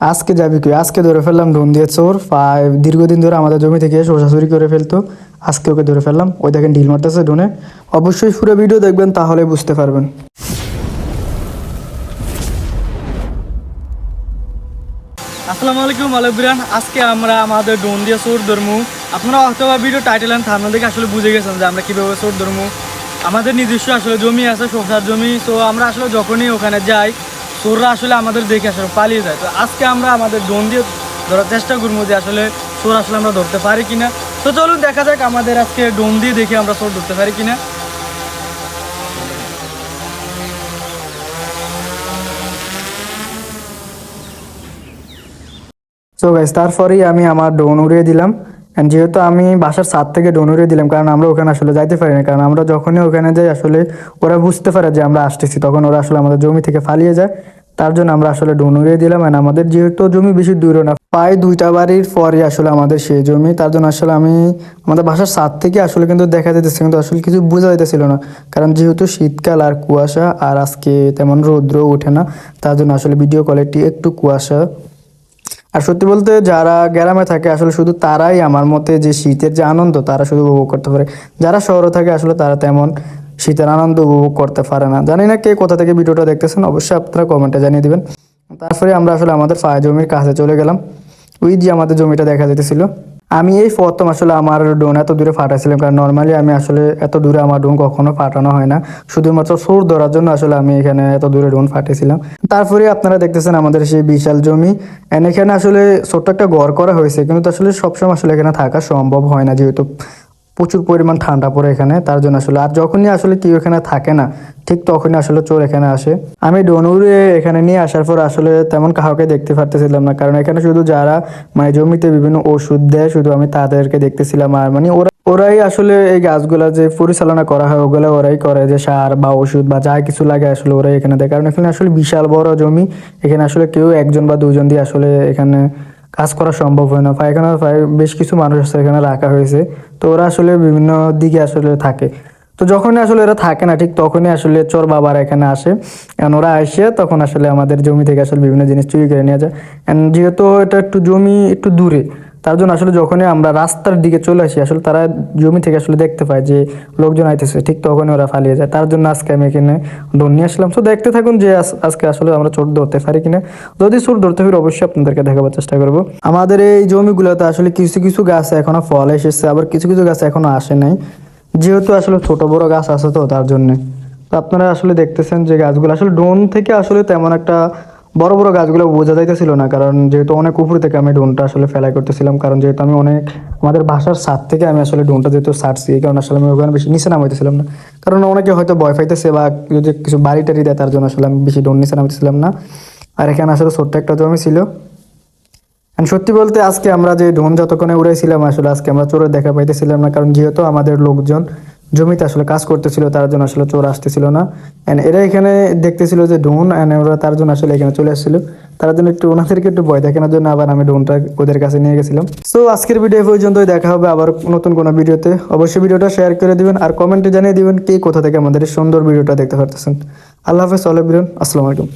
আজকে যাবি কি আজকে ধরে ফেললাম ডোন দিয়ে চোর। দীর্ঘদিন ধরে আমাদের জমি থেকে শোষা চুরি করে ফেলতো। আজকে ওকে ধরে ফেললাম। ওই দেখেন ঢিল মারতেছে ডোনে অবশ্যই পুরো ভিডিও দেখবেন, তাহলে বুঝতে পারবেন। আসসালামু আলাইকুম আলবিরান আজকে আমরা আমাদের ডোন দিয়ে সোর ধর্মু। আপনারা হয়তো বা ভিডিও টাইটেল অ্যান্ড থামনা দেখে আসলে বুঝে গেছেন যে আমরা কীভাবে সোর ধর্মু। আমাদের নিজস্ব আসলে জমি আছে শসার জমি। তো আমরা আসলে যখনই ওখানে যাই সোররা আসলে আমাদের দেখে আসলে পালিয়ে যায়। তো আজকে আমরা আমাদের ডোন দিয়ে ধরার চেষ্টা করব যে আসলে সোর আসলে আমরা ধরতে পারি কিনা। তো চলুন দেখা যাক আমাদের আজকে ডোন দিয়ে দেখে আমরা সোর ধরতে পারি কিনা। সো গাইস তারপরেই আমি আমার ডোন উড়িয়ে দিলাম। যেহেতু আমি বাসার ছাদ থেকে ডোন উড়িয়ে দিলাম, কারণ আমরা ওখানে আসলে যাইতে পারি না, কারণ আমরা যখনই ওখানে যাই আসলে ওরা বুঝতে পারে যে আমরা আসতেছি, তখন ওরা আসলে আমাদের জমি থেকে ফালিয়ে যায়। তার জন্য আমরা আসলে ডোন উড়িয়ে দিলাম, and আমাদের যেহেতু জমি বেশি দূরে না, প্রায় দুইটা বাড়ির পরে আসলে আমাদের সেই জমি। তার জন্য আসলে আমি আমাদের বাসার ছাদ থেকে আসলে কিন্তু দেখা যেতেছে কিন্তু আসলে কিছু বোঝা যাইতেছিল না। কারণ যেহেতু শীতকাল আর কুয়াশা, আর আজকে তেমন রৌদ্র ওঠে না, তার জন্য আসলে ভিডিও কোয়ালিটি একটু কুয়াশা। আর সত্যি বলতে যারা গ্রামে থাকে, আসলে শুধু তারাই আমার মতে যে শীতের যে আনন্দ, তারা শুধু উপভোগ করতে পারে। যারা শহরে থাকে, আসলে তারা তেমন শীতের আনন্দ উপভোগ করতে পারে না। জানি না কে কোথা থেকে ভিডিওটা দেখতেছেন, অবশ্যই আপনারা কমেন্টে জানিয়ে দিবেন। তারপরে আমরা আসলে আমাদের জমির কাছে চলে গেলাম। ওই যে আমাদের জমিটা দেখা যেতেছিল আমি এই প্রথম আসলে আমার ডোন এত দূরে ফাটাইছিলাম, কারণ নর্মালি আমি আসলে এত দূরে আমার ডোন কখনো ফাটানো হয় না। শুধুমাত্র সুর ধরার জন্য আসলে আমি এখানে এত দূরে ডোন ফাটিয়েছিলাম। তারপরে আপনারা দেখতেছেন আমাদের সেই বিশাল জমি। এখানে আসলে ছোট্ট একটা গড় করা হয়েছে, কিন্তু আসলে সবসময় আসলে এখানে থাকা সম্ভব হয় না, যেহেতু প্রচুর পরিমাণ ঠান্ডা পড়ে এখানে, তার জন্য আসলে, আর যখনই আসলে কেউ এখানে থাকে না, ঠিক তখনই আসলে চোর এখানে আসে। আমি ডনুরে এখানে নিয়ে আসার পর আসলে তেমন কাউকে দেখতে পারতেছিলাম না, কারণ এখানে শুধু যারা মানে জমিতে বিভিন্ন ওষুধ দেয়, শুধু আমি তাদেরকে দেখতেছিলাম আর মানে ওরা, ওরাই আসলে এই গাছগুলা যে পরিচালনা করা হয়, ওগুলো ওরাই করে যে সার বা ওষুধ বা যা কিছু লাগে আসলে ওরাই এখানে দেয়। কারণ এখানে আসলে বিশাল বড় জমি, এখানে আসলে কেউ একজন বা দুজন দিয়ে আসলে এখানে কাজ করা সম্ভব হয় না। পায়খানা বেশ কিছু মানুষ আছে এখানে রাখা হয়েছে। তো ওরা আসলে বিভিন্ন দিকে আসলে থাকে। তো যখনই আসলে এরা থাকে না, ঠিক তখনই আসলে চোর বাবার এখানে আসে। এন ওরা আসে, তখন আসলে আমাদের জমি থেকে আসলে বিভিন্ন জিনিস চুরি করে নিয়ে যায়। এন যেহেতু এটা একটু জমি একটু দূরে তার জন্য আসলে যখনই আমরা রাস্তার দিকে চলে আসি, আসলে তারা জমি থেকে আসলে দেখতে পায় যে লোকজন আইতেছে, ঠিক তখনই ওরা পালিয়ে যায়। তার জন্য আজকে আমি এখানে ডোন নিয়ে আসলাম। তো দেখতে থাকুন যে আজকে আসলে আমরা চোর ধরতে পারি কিনা। যদি চোর ধরতে পারি, অবশ্যই আপনাদেরকে দেখাবার চেষ্টা করব। আমাদের এই জমিগুলোতে আসলে কিছু কিছু গাছ এখনও ফল এসেছে, আবার কিছু কিছু গাছ এখনও আসে নাই। যেহেতু আসলে ছোট, বড় গাছ আছে তো তার জন্য। তো আপনারা আসলে দেখতেছেন যে গাছগুলো আসলে ড্রোন থেকে আসলে তেমন একটা বড় বড় গাছগুলো বোঝা যাইতেছিল না, কারণ যেহেতু অনেক উপর থেকে আমি ডোনটা আসলে ফেলাই করতেছিলাম, কারণ যেহেতু আমি অনেক, আমাদের বাসার ছাদ থেকে আমি আসলে ডোনটা যেহেতু ছাড়ছি, এই কারণে আসলে আমি ওখানে বেশি নিচে নামাইতেছিলাম না। কারণ অনেকে হয়তো ভয় পাইতেছে বা যদি কিছু বাড়ি টাড়ি দেয়, তার জন্য আসলে আমি বেশি ডোন নিচে নামাইতেছিলাম না। আর এখানে আসলে ছোট্ট একটা জমি ছিল। And সত্যি বলতে আজকে আমরা যে ডোন যতক্ষণে উড়াইছিলাম, আসলে আজকে আমরা চোরের দেখা পাইতেছিলাম না, কারণ যেহেতু আমাদের লোকজন জমিতে আসলে কাজ করতেছিল, তার জন্য আসলে চোর আসতেছিল না। এন্ড এরা এখানে দেখতেছিল যে ডোন এন্ড ওরা তার জন্য আসলে এখানে চলে আসছিল। তার জন্য একটু ওনাদেরকে একটু ভয় দেখানোর জন্য আবার আমি ডোনটা ওদের কাছে নিয়ে গেছিলাম। সো আজকের ভিডিও পর্যন্তই, দেখা হবে আবার নতুন কোনো ভিডিওতে অবশ্যই ভিডিওটা শেয়ার করে দিবেন আর কমেন্টে জানিয়ে দিবেন কে কোথা থেকে আমাদের সুন্দর ভিডিওটা দেখতে পারতেছেন। আল্লাহ হাফেজ আল্লাহ আসসালামু আলাইকুম।